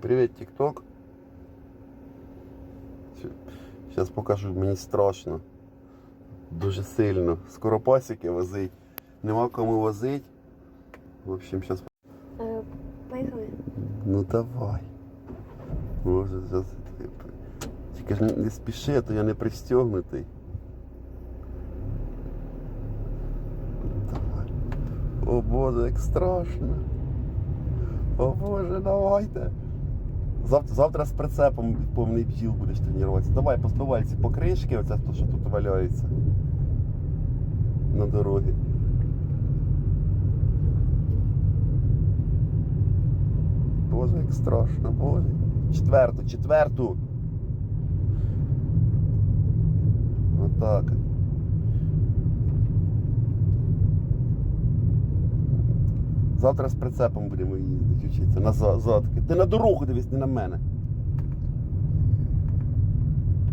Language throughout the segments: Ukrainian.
Привіт. Зараз покажу, мені страшно. Дуже сильно. Скоро пасіки возить. Нема кому возить. В общем, зараз. Е, Поїхали. Ну давай. Може, зараз. Тільки ж не- не спіши, а то я не пристегнутий. Давай. О Боже, як страшно. О Боже, давайте. Завтра, завтра з прицепом повний бджіл будеш тренуватися. Давай, позбивай ці покришки, оце то, що тут валяється. На дорогі. Боже, як страшно, Боже. Четверту, четверту. Отак. Завтра з прицепом будемо їздити, вчитися. На задки. Ти на дорогу дивись, не на мене.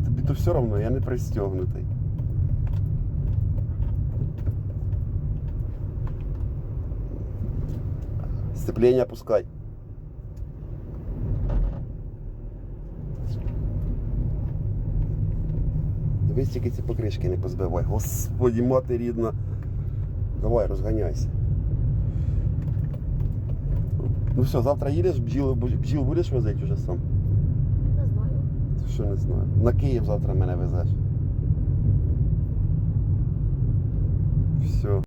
Тобі то все одно, я не пристегнутий. Сцепление опускай. Дивись, тільки ці покришки не позбивай. Господі, мати рідна. Давай, розганяйся. Ну все, завтра їдеш, бджіл, бджіл будеш возити вже сам? Не знаю. Що не знаю. На Київ завтра мене везеш. Все.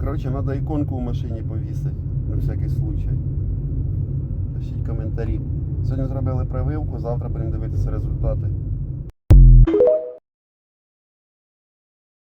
Коротше, треба іконку в машині повісити. На всякий случай. Пишіть коментарі. Сьогодні зробили прививку, завтра будемо дивитися результати.